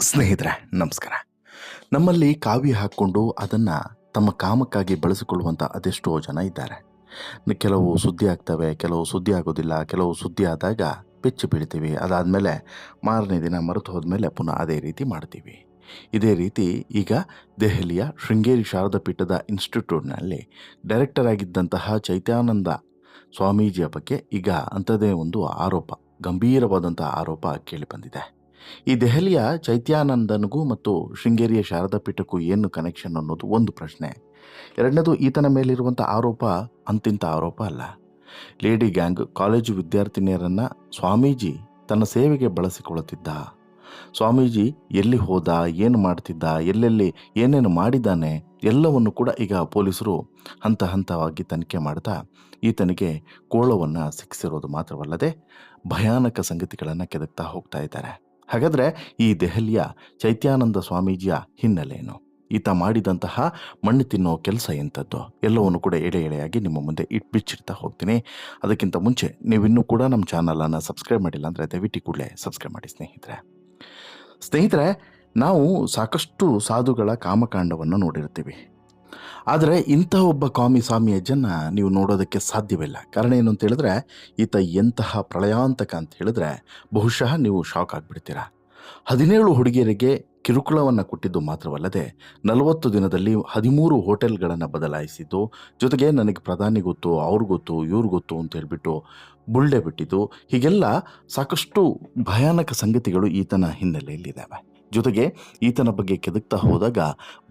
ಸ್ನೇಹಿತರೆ, ನಮಸ್ಕಾರ. ನಮ್ಮಲ್ಲಿ ಕಾವ್ಯ ಹಾಕ್ಕೊಂಡು ಅದನ್ನು ತಮ್ಮ ಕಾಮಕ್ಕಾಗಿ ಬಳಸಿಕೊಳ್ಳುವಂಥ ಅದೆಷ್ಟೋ ಜನ ಇದ್ದಾರೆ. ಕೆಲವು ಸುದ್ದಿ ಆಗ್ತವೆ, ಕೆಲವು ಸುದ್ದಿ ಆಗೋದಿಲ್ಲ, ಕೆಲವು ಸುದ್ದಿ ಆದಾಗ ಬೆಚ್ಚಿ ಬೀಳ್ತೀವಿ. ಅದಾದಮೇಲೆ ಮಾರನೇ ದಿನ ಮರೆತು ಹೋದ್ಮೇಲೆ ಪುನಃ ಅದೇ ರೀತಿ ಮಾಡ್ತೀವಿ. ಇದೇ ರೀತಿ ಈಗ ದೆಹಲಿಯ ಶೃಂಗೇರಿ ಶಾರದಾ ಪೀಠದ ಇನ್ಸ್ಟಿಟ್ಯೂಟ್ನಲ್ಲಿ ಡೈರೆಕ್ಟರ್ ಆಗಿದ್ದಂತಹ ಚೈತ್ಯಾನಂದ ಸ್ವಾಮೀಜಿಯ ಬಗ್ಗೆ ಈಗ ಅಂಥದ್ದೇ ಒಂದು ಆರೋಪ ಗಂಭೀರವಾದಂಥ ಆರೋಪ ಕೇಳಿಬಂದಿದೆ ಈ ದೆಹಲಿಯ ಚೈತ್ಯಾನಂದನಿಗೂ ಮತ್ತು ಶೃಂಗೇರಿಯ ಶಾರದಾ ಪೀಠಕ್ಕೂ ಏನು ಕನೆಕ್ಷನ್ ಅನ್ನೋದು ಒಂದು ಪ್ರಶ್ನೆ. ಎರಡನೇದು, ಈತನ ಮೇಲಿರುವಂಥ ಆರೋಪ ಅಂತಿಂತ ಆರೋಪ ಅಲ್ಲ. ಲೇಡಿ ಗ್ಯಾಂಗ್ ಕಾಲೇಜು ವಿದ್ಯಾರ್ಥಿನಿಯರನ್ನು ಸ್ವಾಮೀಜಿ ತನ್ನ ಸೇವೆಗೆ ಬಳಸಿಕೊಳ್ಳುತ್ತಿದ್ದ. ಸ್ವಾಮೀಜಿ ಎಲ್ಲಿ ಹೋದ, ಏನು ಮಾಡ್ತಿದ್ದ, ಎಲ್ಲೆಲ್ಲಿ ಏನೇನು ಮಾಡಿದ್ದಾನೆ, ಎಲ್ಲವನ್ನು ಕೂಡ ಈಗ ಪೊಲೀಸರು ಹಂತ ಹಂತವಾಗಿ ತನಿಖೆ ಮಾಡ್ತಾ ಈತನಿಗೆ ಕೋಳವನ್ನು ಸಿಕ್ಕಿಸಿರೋದು ಮಾತ್ರವಲ್ಲದೆ ಭಯಾನಕ ಸಂಗತಿಗಳನ್ನು ಕೆದಕ್ತಾ ಹೋಗ್ತಾ ಇದ್ದಾರೆ. ಹಾಗಾದರೆ ಈ ದೆಹಲಿಯ ಚೈತ್ಯಾನಂದ ಸ್ವಾಮೀಜಿಯ ಹಿನ್ನೆಲೆಯನ್ನು ಈತ ಮಾಡಿದಂತಹ ಮಣ್ಣು ತಿನ್ನೋ ಕೆಲಸ ಎಂಥದ್ದು? ಎಲ್ಲವನ್ನು ಕೂಡ ಎಳೆ ಎಳೆಯಾಗಿ ನಿಮ್ಮ ಮುಂದೆ ಇಟ್ಟು ಬಿಚ್ಚಿಡ್ತಾ ಹೋಗ್ತೀನಿ. ಅದಕ್ಕಿಂತ ಮುಂಚೆ ನೀವಿನ್ನೂ ಕೂಡ ನಮ್ಮ ಚಾನಲನ್ನು ಸಬ್ಸ್ಕ್ರೈಬ್ ಮಾಡಿಲ್ಲ ಅಂದರೆ ದಯವಿಟ್ಟು ಕೂಡಲೇ ಸಬ್ಸ್ಕ್ರೈಬ್ ಮಾಡಿ ಸ್ನೇಹಿತರೆ. ಸ್ನೇಹಿತರೆ, ನಾವು ಸಾಕಷ್ಟು ಸಾಧುಗಳ ಕಾಮಕಾಂಡವನ್ನು ನೋಡಿರ್ತೀವಿ. ಆದರೆ ಇಂಥ ಒಬ್ಬ ಕಾಮಿ ಸ್ವಾಮಿಯಜ್ಜನ್ನು ನೀವು ನೋಡೋದಕ್ಕೆ ಸಾಧ್ಯವಿಲ್ಲ. ಕಾರಣ ಏನು ಅಂತ ಹೇಳಿದ್ರೆ, ಈತ ಎಂತಹ ಪ್ರಳಯಾಂತಕ ಅಂತ ಹೇಳಿದ್ರೆ ಬಹುಶಃ ನೀವು ಶಾಕ್ ಆಗಿಬಿಡ್ತೀರಾ. ಹದಿನೇಳು ಹುಡುಗಿಯರಿಗೆ ಕಿರುಕುಳವನ್ನು ಕೊಟ್ಟಿದ್ದು ಮಾತ್ರವಲ್ಲದೆ, ನಲವತ್ತು ದಿನದಲ್ಲಿ ಹದಿಮೂರು ಹೋಟೆಲ್ಗಳನ್ನು ಬದಲಾಯಿಸಿದ್ದು, ಜೊತೆಗೆ ನನಗೆ ಪ್ರಧಾನಿ ಗೊತ್ತು, ಅವ್ರ ಗೊತ್ತು, ಇವ್ರ ಗೊತ್ತು ಅಂತ ಹೇಳಿಬಿಟ್ಟು ಬುಳ್ಳೆ ಬಿಟ್ಟಿದ್ದು, ಹೀಗೆಲ್ಲ ಸಾಕಷ್ಟು ಭಯಾನಕ ಸಂಗತಿಗಳು ಈತನ ಹಿನ್ನೆಲೆಯಲ್ಲಿದ್ದಾವೆ. ಜೊತೆಗೆ ಈತನ ಬಗ್ಗೆ ಕೆದಕ್ತಾ ಹೋದಾಗ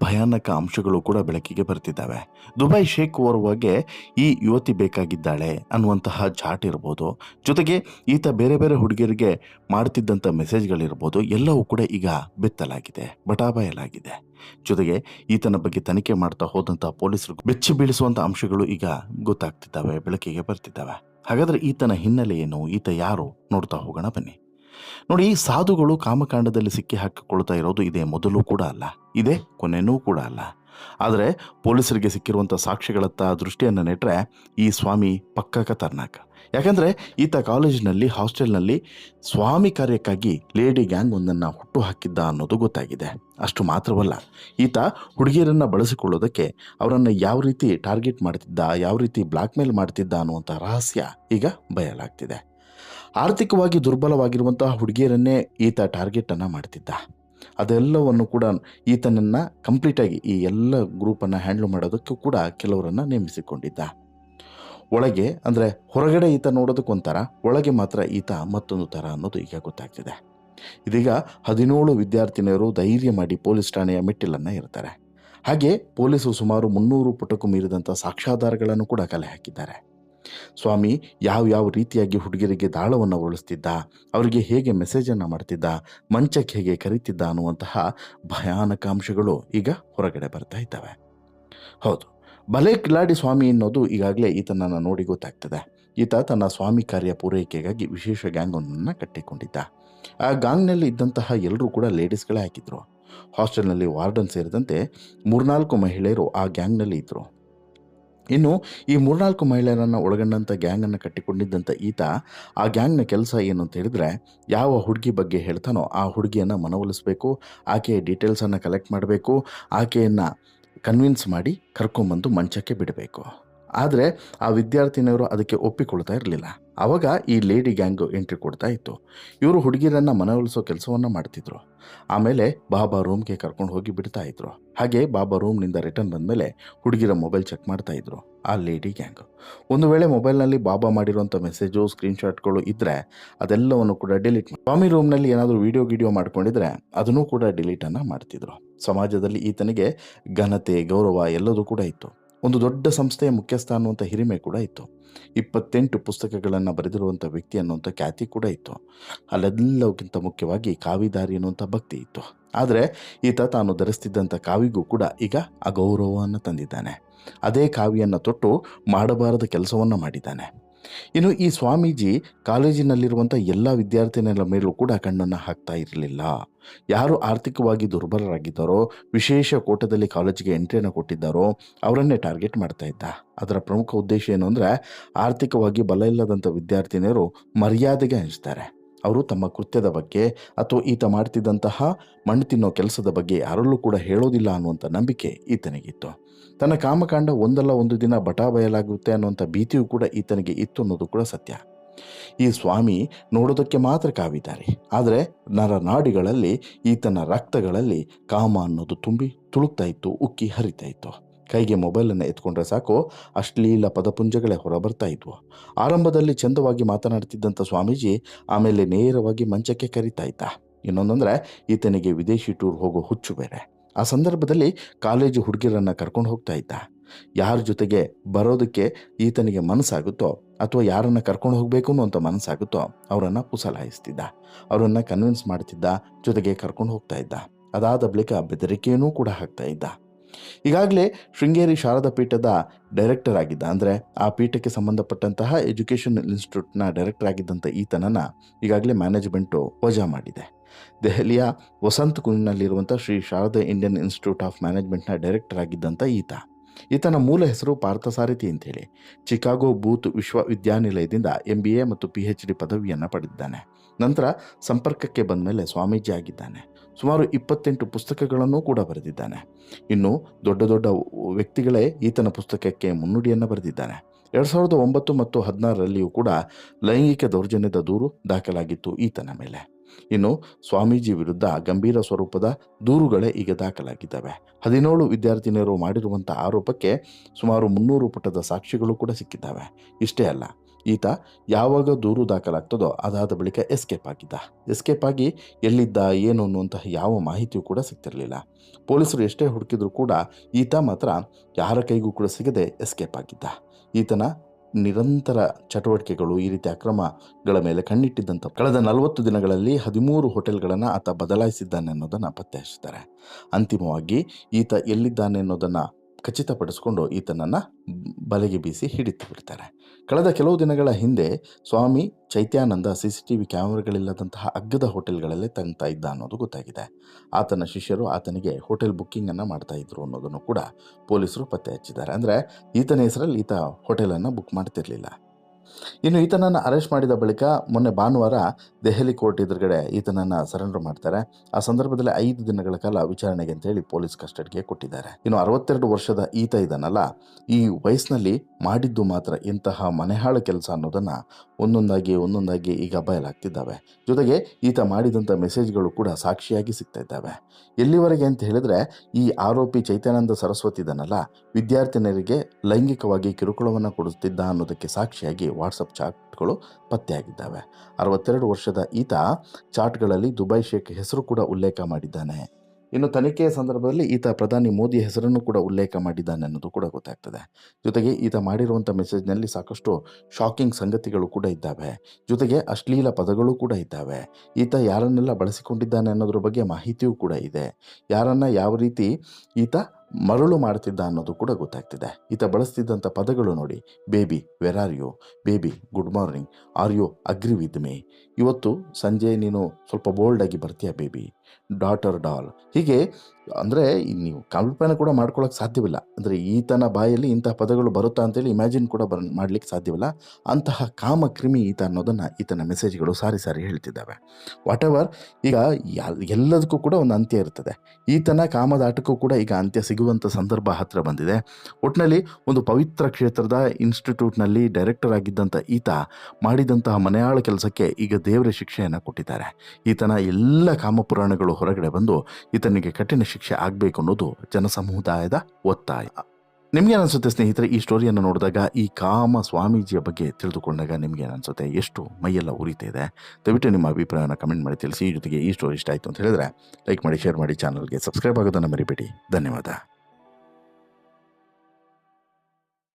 ಭಯಾನಕ ಅಂಶಗಳು ಕೂಡ ಬೆಳಕಿಗೆ ಬರ್ತಿದ್ದಾವೆ. ದುಬೈ ಶೇಖ್ ಓರ್ವಾಗೆ ಈ ಯುವತಿ ಬೇಕಾಗಿದ್ದಾಳೆ ಅನ್ನುವಂತಹ ಚಾಟ್ ಇರ್ಬೋದು. ಜೊತೆಗೆ ಈತ ಬೇರೆ ಬೇರೆ ಹುಡುಗಿಯರಿಗೆ ಮಾಡ್ತಿದ್ದಂಥ ಮೆಸೇಜ್ಗಳಿರ್ಬೋದು. ಎಲ್ಲವೂ ಕೂಡ ಈಗ ಬೆತ್ತಲಾಗಿದೆ, ಬಟಾಬಯಲಾಗಿದೆ. ಜೊತೆಗೆ ಈತನ ಬಗ್ಗೆ ತನಿಖೆ ಮಾಡ್ತಾ ಹೋದಂಥ ಪೊಲೀಸರು ಬೆಚ್ಚಿ ಬೀಳಿಸುವಂಥ ಅಂಶಗಳು ಈಗ ಗೊತ್ತಾಗ್ತಿದ್ದಾವೆ, ಬೆಳಕಿಗೆ ಬರ್ತಿದ್ದಾವೆ. ಹಾಗಾದರೆ ಈತನ ಹಿನ್ನೆಲೆ ಏನು? ಈತ ಯಾರು? ನೋಡ್ತಾ ಹೋಗೋಣ ಬನ್ನಿ. ನೋಡಿ, ಈ ಸಾಧುಗಳು ಕಾಮಕಾಂಡದಲ್ಲಿ ಸಿಕ್ಕಿ ಹಾಕಿಕೊಳ್ತಾ ಇರೋದು ಇದೇ ಮೊದಲು ಕೂಡ ಅಲ್ಲ, ಇದೇ ಕೊನೆಯೂ ಕೂಡ ಅಲ್ಲ. ಆದರೆ ಪೊಲೀಸರಿಗೆ ಸಿಕ್ಕಿರುವಂಥ ಸಾಕ್ಷಿಗಳತ್ತ ದೃಷ್ಟಿಯನ್ನು ನೆಟ್ಟರೆ ಈ ಸ್ವಾಮಿ ಪಕ್ಕ ಕತರ್ನಾಕ ಯಾಕಂದರೆ ಈತ ಕಾಲೇಜಿನಲ್ಲಿ, ಹಾಸ್ಟೆಲ್ನಲ್ಲಿ ಸ್ವಾಮಿ ಕಾರ್ಯಕ್ಕಾಗಿ ಲೇಡಿ ಗ್ಯಾಂಗ್ ಒಂದನ್ನು ಹುಟ್ಟು ಹಾಕಿದ್ದ ಅನ್ನೋದು ಗೊತ್ತಾಗಿದೆ. ಅಷ್ಟು ಮಾತ್ರವಲ್ಲ, ಈತ ಹುಡುಗಿಯರನ್ನು ಬಳಸಿಕೊಳ್ಳೋದಕ್ಕೆ ಅವರನ್ನು ಯಾವ ರೀತಿ ಟಾರ್ಗೆಟ್ ಮಾಡ್ತಿದ್ದ, ಯಾವ ರೀತಿ ಬ್ಲ್ಯಾಕ್ಮೇಲ್ ಮಾಡ್ತಿದ್ದ ಅನ್ನುವಂಥ ರಹಸ್ಯ ಈಗ ಬಯಲಾಗ್ತಿದೆ. ಆರ್ಥಿಕವಾಗಿ ದುರ್ಬಲವಾಗಿರುವಂತಹ ಹುಡುಗಿಯರನ್ನೇ ಈತ ಟಾರ್ಗೆಟನ್ನು ಮಾಡ್ತಿದ್ದ. ಅದೆಲ್ಲವನ್ನು ಕೂಡ ಈತನನ್ನು ಕಂಪ್ಲೀಟಾಗಿ ಈ ಎಲ್ಲ ಗ್ರೂಪನ್ನು ಹ್ಯಾಂಡ್ಲ್ ಮಾಡೋದಕ್ಕೂ ಕೂಡ ಕೆಲವರನ್ನು ನೇಮಿಸಿಕೊಂಡಿದ್ದ. ಒಳಗೆ ಅಂದರೆ ಹೊರಗಡೆ ಈತ ನೋಡೋದಕ್ಕೊಂಥರ ಒಳಗೆ ಮಾತ್ರ ಈತ ಮತ್ತೊಂದು ಥರ ಅನ್ನೋದು ಈಗ ಗೊತ್ತಾಗ್ತಿದೆ. ಇದೀಗ ಹದಿನೇಳು ವಿದ್ಯಾರ್ಥಿನಿಯರು ಧೈರ್ಯ ಮಾಡಿ ಪೊಲೀಸ್ ಠಾಣೆಯ ಮೆಟ್ಟಿಲನ್ನು ಇರ್ತಾರೆ ಹಾಗೆ ಪೊಲೀಸರು ಸುಮಾರು ಮುನ್ನೂರು ಪುಟಕ್ಕೂ ಮೀರಿದಂಥ ಸಾಕ್ಷ್ಯಾಧಾರಗಳನ್ನು ಕೂಡ ಕಲೆ ಹಾಕಿದ್ದಾರೆ. ಸ್ವಾಮಿ, ಯಾವ ಯಾವ ರೀತಿಯಾಗಿ ಹುಡುಗಿಯರಿಗೆ ದಾಳವನ್ನು ಉಳಿಸ್ತಿದ್ದ ಅವರಿಗೆ ಹೇಗೆ ಮೆಸೇಜನ್ನು ಮಾಡ್ತಿದ್ದ, ಮಂಚಕ್ಕೆ ಹೇಗೆ ಕರೀತಿದ್ದ ಅನ್ನುವಂತಹ ಭಯಾನಕ ಅಂಶಗಳು ಈಗ ಹೊರಗಡೆ ಬರ್ತಾ ಇದ್ದಾವೆ. ಹೌದು, ಬಲೆ ಕಿಲಾಡಿ ಸ್ವಾಮಿ ಅನ್ನೋದು ಈಗಾಗಲೇ ಈತನನ್ನು ನೋಡಿ ಗೊತ್ತಾಗ್ತದೆ. ಈತ ತನ್ನ ಸ್ವಾಮಿ ಕಾರ್ಯ ಪೂರೈಕೆಗಾಗಿ ವಿಶೇಷ ಗ್ಯಾಂಗ್ ಒಂದನ್ನು ಕಟ್ಟಿಕೊಂಡಿದ್ದ. ಆ ಗ್ಯಾಂಗ್ನಲ್ಲಿ ಇದ್ದಂತಹ ಎಲ್ಲರೂ ಕೂಡ ಲೇಡೀಸ್ಗಳೇ ಹಾಕಿದ್ರು. ಹಾಸ್ಟೆಲ್ನಲ್ಲಿ ವಾರ್ಡನ್ ಸೇರಿದಂತೆ ಮೂರ್ನಾಲ್ಕು ಮಹಿಳೆಯರು ಆ ಗ್ಯಾಂಗ್ನಲ್ಲಿ ಇದ್ದರು ಇನ್ನು ಈ ಮೂರ್ನಾಲ್ಕು ಮಹಿಳೆಯರನ್ನು ಒಳಗೊಂಡಂಥ ಗ್ಯಾಂಗನ್ನು ಕಟ್ಟಿಕೊಂಡಿದ್ದಂಥ ಈತ, ಆ ಗ್ಯಾಂಗ್ನ ಕೆಲಸ ಏನು ಅಂತ ಹೇಳಿದ್ರೆ ಯಾವ ಹುಡುಗಿ ಬಗ್ಗೆ ಹೇಳ್ತಾನೋ ಆ ಹುಡುಗಿಯನ್ನು ಮನವೊಲಿಸಬೇಕು ಆಕೆಯ ಡೀಟೇಲ್ಸನ್ನು ಕಲೆಕ್ಟ್ ಮಾಡಬೇಕು, ಆಕೆಯನ್ನು ಕನ್ವಿನ್ಸ್ ಮಾಡಿ ಕರ್ಕೊಂಬಂದು ಮಂಚಕ್ಕೆ ಬಿಡಬೇಕು. ಆದರೆ ಆ ವಿದ್ಯಾರ್ಥಿನಿಯವರು ಅದಕ್ಕೆ ಒಪ್ಪಿಕೊಳ್ತಾ ಇರಲಿಲ್ಲ. ಆವಾಗ ಈ ಲೇಡಿ ಗ್ಯಾಂಗು ಎಂಟ್ರಿ ಕೊಡ್ತಾ ಇತ್ತು. ಇವರು ಹುಡುಗಿರನ್ನು ಮನವೊಲಿಸೋ ಕೆಲಸವನ್ನು ಮಾಡ್ತಿದ್ರು. ಆಮೇಲೆ ಬಾಬಾ ರೂಮ್ಗೆ ಕರ್ಕೊಂಡು ಹೋಗಿ ಬಿಡ್ತಾ ಇದ್ರು. ಹಾಗೆ ಬಾಬಾ ರೂಮ್ನಿಂದ ರಿಟರ್ನ್ ಬಂದಮೇಲೆ ಹುಡುಗಿರ ಮೊಬೈಲ್ ಚೆಕ್ ಮಾಡ್ತಾ ಇದ್ರು ಆ ಲೇಡಿ ಗ್ಯಾಂಗ್. ಒಂದು ವೇಳೆ ಮೊಬೈಲ್ನಲ್ಲಿ ಬಾಬಾ ಮಾಡಿರುವಂಥ ಮೆಸೇಜು, ಸ್ಕ್ರೀನ್ಶಾಟ್ಗಳು ಇದ್ದರೆ ಅದೆಲ್ಲವನ್ನು ಕೂಡ ಡಿಲೀಟ್ ಸ್ವಾಮಿ ರೂಮ್ನಲ್ಲಿ ಏನಾದರೂ ವಿಡಿಯೋ ಗಿಡಿಯೋ ಮಾಡ್ಕೊಂಡಿದ್ರೆ ಅದನ್ನು ಕೂಡ ಡಿಲೀಟನ್ನು ಮಾಡ್ತಿದ್ರು. ಸಮಾಜದಲ್ಲಿ ಈತನಿಗೆ ಘನತೆ, ಗೌರವ ಎಲ್ಲದೂ ಕೂಡ ಇತ್ತು. ಒಂದು ದೊಡ್ಡ ಸಂಸ್ಥೆಯ ಮುಖ್ಯಸ್ಥ ಅನ್ನುವಂಥ ಹಿರಿಮೆ ಕೂಡ ಇತ್ತು. ಇಪ್ಪತ್ತೆಂಟು ಪುಸ್ತಕಗಳನ್ನು ಬರೆದಿರುವಂಥ ವ್ಯಕ್ತಿ ಅನ್ನುವಂಥ ಖ್ಯಾತಿ ಕೂಡ ಇತ್ತು. ಅಲ್ಲೆಲ್ಲಕ್ಕಿಂತ ಮುಖ್ಯವಾಗಿ ಕಾವಿದಾರಿ ಅನ್ನುವಂಥ ಭಕ್ತಿ ಇತ್ತು. ಆದರೆ ಈತ ತಾನು ಧರಿಸ್ತಿದ್ದಂಥ ಕಾವಿಗೂ ಕೂಡ ಈಗ ಅಗೌರವವನ್ನು ತಂದಿದ್ದಾನೆ. ಅದೇ ಕಾವಿಯನ್ನು ತೊಟ್ಟು ಮಾಡಬಾರದ ಕೆಲಸವನ್ನು ಮಾಡಿದ್ದಾನೆ. ಇನ್ನು ಈ ಸ್ವಾಮೀಜಿ ಕಾಲೇಜಿನಲ್ಲಿರುವಂಥ ಎಲ್ಲ ವಿದ್ಯಾರ್ಥಿನಿಯರ ಮೇಲೂ ಕೂಡ ಕಣ್ಣನ್ನು ಹಾಕ್ತಾ ಇರಲಿಲ್ಲ. ಯಾರು ಆರ್ಥಿಕವಾಗಿ ದುರ್ಬಲರಾಗಿದ್ದಾರೋ, ವಿಶೇಷ ಕೋಟದಲ್ಲಿ ಕಾಲೇಜಿಗೆ ಎಂಟ್ರಿಯನ್ನು ಕೊಟ್ಟಿದ್ದಾರೋ, ಅವರನ್ನೇ ಟಾರ್ಗೆಟ್ ಮಾಡ್ತಾ ಇದ್ದ. ಅದರ ಪ್ರಮುಖ ಉದ್ದೇಶ ಏನು ಅಂದರೆ, ಆರ್ಥಿಕವಾಗಿ ಬಲ ಇಲ್ಲದಂಥ ವಿದ್ಯಾರ್ಥಿನಿಯರು ಮರ್ಯಾದೆಗೆ ಹಂಚ್ತಾರೆ. ಅವರು ತಮ್ಮ ಕೃತ್ಯದ ಬಗ್ಗೆ ಅಥವಾ ಈತ ಮಾಡ್ತಿದ್ದಂತಹ ಮಣ್ಣು ತಿನ್ನೋ ಕೆಲಸದ ಬಗ್ಗೆ ಯಾರಲ್ಲೂ ಕೂಡ ಹೇಳೋದಿಲ್ಲ ಅನ್ನುವಂಥ ನಂಬಿಕೆ ಈತನಿಗಿತ್ತು. ತನ್ನ ಕಾಮಕಾಂಡ ಒಂದಲ್ಲ ಒಂದು ದಿನ ಬಟಾ ಬಯಲಾಗುತ್ತೆ ಅನ್ನುವಂಥ ಭೀತಿಯೂ ಕೂಡ ಈತನಿಗೆ ಇತ್ತು ಅನ್ನೋದು ಕೂಡ ಸತ್ಯ. ಈ ಸ್ವಾಮಿ ನೋಡೋದಕ್ಕೆ ಮಾತ್ರ ಕಾವಿದ್ದಾರೆ. ಆದರೆ ನರನಾಡಿಗಳಲ್ಲಿ ಈತನ ರಕ್ತಗಳಲ್ಲಿ ಕಾಮ ಅನ್ನೋದು ತುಂಬಿ ತುಳುಕ್ತಾ ಇತ್ತು, ಉಕ್ಕಿ ಹರಿತಾ ಇತ್ತು. ಕೈಗೆ ಮೊಬೈಲನ್ನು ಎತ್ಕೊಂಡ್ರೆ ಸಾಕು. ಅಶ್ಲೀಲ ಪದಪುಂಜಗಳೇ ಹೊರಬರ್ತಾ ಇದ್ವು. ಆರಂಭದಲ್ಲಿ ಚಂದವಾಗಿ ಮಾತನಾಡ್ತಿದ್ದಂಥ ಸ್ವಾಮೀಜಿ ಆಮೇಲೆ ನೇರವಾಗಿ ಮಂಚಕ್ಕೆ ಕರೀತಾ ಇದ್ದ. ಇನ್ನೊಂದಂದ್ರೆ, ಈತನಿಗೆ ವಿದೇಶಿ ಟೂರ್ ಹೋಗೋ ಹುಚ್ಚು ಬೇರೆ. ಆ ಸಂದರ್ಭದಲ್ಲಿ ಕಾಲೇಜು ಹುಡುಗಿರನ್ನ ಕರ್ಕೊಂಡು ಹೋಗ್ತಾ ಇದ್ದ. ಯಾರ ಜೊತೆಗೆ ಬರೋದಕ್ಕೆ ಈತನಿಗೆ ಮನಸ್ಸಾಗುತ್ತೋ ಅಥವಾ ಯಾರನ್ನ ಕರ್ಕೊಂಡು ಹೋಗಬೇಕು ಅಂತ ಮನಸ್ಸಾಗುತ್ತೋ ಅವರನ್ನು ಪುಸಲಾಯಿಸ್ತಿದ್ದ. ಅವರನ್ನು ಕನ್ವಿನ್ಸ್ ಮಾಡ್ತಿದ್ದ, ಜೊತೆಗೆ ಕರ್ಕೊಂಡು ಹೋಗ್ತಾ ಇದ್ದ. ಅದಾದ ಬಳಿಕ ಬೆದರಿಕೆಯೂ ಕೂಡ ಹಾಕ್ತಾ ಇದ್ದ. ಈಗಾಗಲೇ ಶೃಂಗೇರಿ ಶಾರದಾ ಪೀಠದ ಡೈರೆಕ್ಟರ್ ಆಗಿದ್ದ, ಅಂದರೆ ಆ ಪೀಠಕ್ಕೆ ಸಂಬಂಧಪಟ್ಟಂತಹ ಎಜುಕೇಷನ್ ಇನ್ಸ್ಟಿಟ್ಯೂಟ್ನ ಡೈರೆಕ್ಟರ್ ಆಗಿದ್ದಂಥ ಈತನನ್ನು ಈಗಾಗಲೇ ಮ್ಯಾನೇಜ್ಮೆಂಟು ವಜಾ ಮಾಡಿದೆ. ದೆಹಲಿಯ Vasant ಕುಂಜ್ನಲ್ಲಿರುವಂಥ Shri Sharada Indian institute of ಮ್ಯಾನೇಜ್ಮೆಂಟ್ನ director ಆಗಿದ್ದಂಥ ಈತ. ಈತನ ಮೂಲ ಹೆಸರು ಪಾರ್ಥಸಾರಥಿ ಅಂತೇಳಿ. ಚಿಕಾಗೋ ಬೂತ್ ವಿಶ್ವವಿದ್ಯಾನಿಲಯದಿಂದ ಎಂ ಬಿ ಎ ಮತ್ತು ಪಿ ಎಚ್ ಡಿ ಪದವಿಯನ್ನು ಪಡೆದಿದ್ದಾನೆ. ನಂತರ ಸಂಪರ್ಕಕ್ಕೆ ಬಂದ ಮೇಲೆ ಸ್ವಾಮೀಜಿ ಆಗಿದ್ದಾನೆ. ಸುಮಾರು ಇಪ್ಪತ್ತೆಂಟು ಪುಸ್ತಕಗಳನ್ನು ಕೂಡ ಬರೆದಿದ್ದಾನೆ. ಇನ್ನು ದೊಡ್ಡ ದೊಡ್ಡ ವ್ಯಕ್ತಿಗಳೇ ಈತನ ಪುಸ್ತಕಕ್ಕೆ ಮುನ್ನುಡಿಯನ್ನು ಬರೆದಿದ್ದಾನೆ. ಎರಡು ಸಾವಿರದ ಒಂಬತ್ತು ಮತ್ತು ಹದಿನಾರರಲ್ಲಿಯೂ ಕೂಡ ಲೈಂಗಿಕ ದೌರ್ಜನ್ಯದ ದೂರು ದಾಖಲಾಗಿತ್ತು ಈತನ ಮೇಲೆ. ಇನ್ನು ಸ್ವಾಮೀಜಿ ವಿರುದ್ಧ ಗಂಭೀರ ಸ್ವರೂಪದ ದೂರುಗಳೇ ಈಗ ದಾಖಲಾಗಿದ್ದಾವೆ. ಹದಿನೇಳು ವಿದ್ಯಾರ್ಥಿನಿಯರು ಮಾಡಿರುವಂಥ ಆರೋಪಕ್ಕೆ ಸುಮಾರು ಮುನ್ನೂರು ಪುಟದ ಸಾಕ್ಷಿಗಳು ಕೂಡ ಸಿಕ್ಕಿದ್ದಾವೆ. ಇಷ್ಟೇ ಅಲ್ಲ ಈತ ಯಾವಾಗ ದೂರು ದಾಖಲಾಗ್ತದೋ ಅದಾದ ಬಳಿಕ ಎಸ್ಕೇಪ್ ಆಗಿದ್ದ. ಎಸ್ಕೇಪ್ ಆಗಿ ಎಲ್ಲಿದ್ದ, ಏನು ಅನ್ನುವಂತಹ ಯಾವ ಮಾಹಿತಿಯೂ ಕೂಡ ಸಿಗ್ತಿರಲಿಲ್ಲ. ಪೊಲೀಸರು ಎಷ್ಟೇ ಹುಡುಕಿದ್ರು ಕೂಡ ಈತ ಮಾತ್ರ ಯಾರ ಕೈಗೂ ಕೂಡ ಸಿಗದೆ ಎಸ್ಕೇಪ್ ಆಗಿದ್ದ. ಈತನ ನಿರಂತರ ಚಟುವಟಿಕೆಗಳು ಈ ರೀತಿ ಅಕ್ರಮಗಳ ಮೇಲೆ ಕಣ್ಣಿಟ್ಟಿದ್ದಂಥ ಕಳೆದ ನಲವತ್ತು ದಿನಗಳಲ್ಲಿ ಹದಿಮೂರು ಹೋಟೆಲ್ಗಳನ್ನು ಆತ ಬದಲಾಯಿಸಿದ್ದಾನೆ ಅನ್ನೋದನ್ನು ಪತ್ತೆ ಹಚ್ಚಿದ್ದಾರೆ ಅಂತಿಮವಾಗಿ ಈತ ಎಲ್ಲಿದ್ದಾನೆ ಅನ್ನೋದನ್ನು ಖಚಿತಪಡಿಸಿಕೊಂಡು ಈತನನ್ನು ಬಲೆಗೆ ಬೀಸಿ ಹಿಡಿತು ಬಿಡ್ತಾರೆ. ಕಳೆದ ಕೆಲವು ದಿನಗಳ ಹಿಂದೆ Swami Chaitanyananda C C T V ಕ್ಯಾಮರಾಗಳಿಲ್ಲದಂತಹ ಅಗ್ಗದ ಹೋಟೆಲ್ಗಳಲ್ಲೇ ತಂಗ್ತಾ ಇದ್ದ ಅನ್ನೋದು ಗೊತ್ತಾಗಿದೆ. ಆತನ ಶಿಷ್ಯರು ಆತನಿಗೆ ಹೋಟೆಲ್ ಬುಕ್ಕಿಂಗನ್ನು ಮಾಡ್ತಾ ಇದ್ರು ಅನ್ನೋದನ್ನು ಕೂಡ ಪೊಲೀಸರು ಪತ್ತೆ ಹಚ್ಚಿದ್ದಾರೆ. ಅಂದರೆ ಈತನ ಹೆಸರಲ್ಲಿ ಈತ ಹೋಟೆಲನ್ನು ಬುಕ್ ಮಾಡ್ತಿರ್ಲಿಲ್ಲ. ಇನ್ನು ಈತನನ್ನು ಅರೆಸ್ಟ್ ಮಾಡಿದ ಬಳಿಕ ಮೊನ್ನೆ ಭಾನುವಾರ ದೆಹಲಿ ಕೋರ್ಟ್ ಎದುರುಗಡೆ ಈತನನ್ನು ಸರೆಂಡರ್ ಮಾಡ್ತಾರೆ. ಆ ಸಂದರ್ಭದಲ್ಲಿ ಐದು ದಿನಗಳ ಕಾಲ ವಿಚಾರಣೆಗೆ ಅಂತೇಳಿ ಪೊಲೀಸ್ ಕಸ್ಟಡಿಗೆ ಕೊಟ್ಟಿದ್ದಾರೆ. ಇನ್ನು ಅರವತ್ತೆರಡು ವರ್ಷದ ಈತ ಇದನ್ನಲ್ಲ ಈ ವಯಸ್ಸಿನಲ್ಲಿ ಮಾಡಿದ್ದು ಮಾತ್ರ ಇಂತಹ ಮನೆಹಾಳ ಕೆಲಸ ಅನ್ನೋದನ್ನು ಒಂದೊಂದಾಗಿ ಒಂದೊಂದಾಗಿ ಈಗ ಬಯಲಾಗ್ತಿದ್ದಾವೆ. ಜೊತೆಗೆ ಈತ ಮಾಡಿದಂಥ ಮೆಸೇಜ್ಗಳು ಕೂಡ ಸಾಕ್ಷಿಯಾಗಿ ಸಿಗ್ತಾ ಇದ್ದಾವೆ. ಎಲ್ಲಿವರೆಗೆ ಅಂತ ಹೇಳಿದ್ರೆ, ಈ ಆರೋಪಿ ಚೈತ್ಯಾನಂದ ಸರಸ್ವತಿ ಇದನ್ನಲ್ಲ ವಿದ್ಯಾರ್ಥಿನಿಯರಿಗೆ ಲೈಂಗಿಕವಾಗಿ ಕಿರುಕುಳವನ್ನು ಕೊಡುತ್ತಿದ್ದ ಅನ್ನೋದಕ್ಕೆ ಸಾಕ್ಷಿಯಾಗಿ ವಾಟ್ಸಪ್ ಚಾಟ್ಗಳು ಪತ್ತೆಯಾಗಿದ್ದಾವೆ. ಅರವತ್ತೆರಡು ವರ್ಷದ ಈತ ಚಾಟ್ಗಳಲ್ಲಿ ದುಬೈ ಶೇಖ್ ಹೆಸರು ಕೂಡ ಉಲ್ಲೇಖ ಮಾಡಿದ್ದಾನೆ. ಇನ್ನು ತನಿಖೆಯ ಸಂದರ್ಭದಲ್ಲಿ ಈತ ಪ್ರಧಾನಿ ಮೋದಿ ಹೆಸರನ್ನು ಕೂಡ ಉಲ್ಲೇಖ ಮಾಡಿದ್ದಾನೆ ಅನ್ನೋದು ಕೂಡ ಗೊತ್ತಾಗ್ತದೆ. ಜೊತೆಗೆ ಈತ ಮಾಡಿರುವಂಥ ಮೆಸೇಜ್ನಲ್ಲಿ ಸಾಕಷ್ಟು ಶಾಕಿಂಗ್ ಸಂಗತಿಗಳು ಕೂಡ ಇದ್ದಾವೆ. ಜೊತೆಗೆ ಅಶ್ಲೀಲ ಪದಗಳು ಕೂಡ ಇದ್ದಾವೆ. ಈತ ಯಾರನ್ನೆಲ್ಲ ಬಳಸಿಕೊಂಡಿದ್ದಾನೆ ಅನ್ನೋದ್ರ ಬಗ್ಗೆ ಮಾಹಿತಿಯೂ ಕೂಡ ಇದೆ. ಯಾರನ್ನು ಯಾವ ರೀತಿ ಈತ ಮರಳು ಮಾಡ್ತಿದ್ದ ಅನ್ನೋದು ಕೂಡ ಗೊತ್ತಾಗ್ತಿದೆ. ಈತ ಬಳಸ್ತಿದ್ದಂಥ ಪದಗಳು ನೋಡಿ. Baby where are you baby good morning are you agree with me ಇವತ್ತು ಸಂಜೆ ನೀನು ಸ್ವಲ್ಪ ಬೋಲ್ಡಾಗಿ ಬರ್ತೀಯ ಬೇಬಿ? ಡಾಟರ್ ಡಾಲ್ ಹೀಗೆ ಅಂದರೆ ನೀವು ಕಲ್ಪನೆ ಕೂಡ ಮಾಡ್ಕೊಳ್ಳೋಕೆ ಸಾಧ್ಯವಿಲ್ಲ. ಅಂದರೆ ಈತನ ಬಾಯಲ್ಲಿ ಇಂತಹ ಪದಗಳು ಬರುತ್ತಾ ಅಂತೇಳಿ ಇಮ್ಯಾಜಿನ್ ಕೂಡ ಬರ್, ಮಾಡಲಿಕ್ಕೆ ಸಾಧ್ಯವಿಲ್ಲ. ಅಂತಹ ಕಾಮ ಕ್ರಿಮಿ ಈತ ಅನ್ನೋದನ್ನು ಈತನ ಮೆಸೇಜ್ಗಳು ಸಾರಿ ಸಾರಿ ಹೇಳ್ತಿದ್ದಾವೆ. ವಾಟ್ ಎವರ್ ಈಗ ಎಲ್ಲದಕ್ಕೂ ಕೂಡ ಒಂದು ಅಂತ್ಯ ಇರ್ತದೆ. ಈತನ ಕಾಮದಾಟಕ್ಕೂ ಕೂಡ ಈಗ ಅಂತ್ಯ ಸಿಗುವಂಥ ಸಂದರ್ಭ ಹತ್ತಿರ ಬಂದಿದೆ. ಒಟ್ಟಿನಲ್ಲಿ ಒಂದು ಪವಿತ್ರ ಕ್ಷೇತ್ರದ ಇನ್ಸ್ಟಿಟ್ಯೂಟ್ನಲ್ಲಿ ಡೈರೆಕ್ಟರ್ ಆಗಿದ್ದಂಥ ಈತ ಮಾಡಿದಂತಹ ಮನೆಯಾಳ ಕೆಲಸಕ್ಕೆ ಈಗ ದೇವರ ಶಿಕ್ಷೆಯನ್ನು ಕೊಟ್ಟಿದ್ದಾರೆ. ಈತನ ಎಲ್ಲ ಕಾಮಪುರಾಣಗಳು ಹೊರಗಡೆ ಬಂದು ಈತನಿಗೆ ಕಠಿಣ ಶಿಕ್ಷೆ ಆಗಬೇಕು ಅನ್ನೋದು ಜನಸಮುದಾಯದ ಒತ್ತಾಯ. ನಿಮ್ಗೆ ಅನಿಸುತ್ತೆ ಸ್ನೇಹಿತರೆ, ಈ ಸ್ಟೋರಿಯನ್ನು ನೋಡಿದಾಗ ಈ ಕಾಮ ಸ್ವಾಮೀಜಿಯ ಬಗ್ಗೆ ತಿಳಿದುಕೊಂಡಾಗ ನಿಮ್ಗೆ ಅನಿಸುತ್ತೆ ಎಷ್ಟು ಮೈಯೆಲ್ಲ ಉರಿತಾ ಇದೆ ದಯವಿಟ್ಟು ನಿಮ್ಮ ಅಭಿಪ್ರಾಯನ ಕಮೆಂಟ್ ಮಾಡಿ ತಿಳಿಸಿ ಜೊತೆಗೆ ಈ ಸ್ಟೋರಿ ಇಷ್ಟ ಆಯಿತು ಅಂತ ಹೇಳಿದ್ರೆ ಲೈಕ್ ಮಾಡಿ ಶೇರ್ ಮಾಡಿ ಚಾನಲ್ಗೆ ಸಬ್ಸ್ಕ್ರೈಬ್ ಆಗೋದನ್ನು ಮರಿಬೇಡಿ. ಧನ್ಯವಾದ.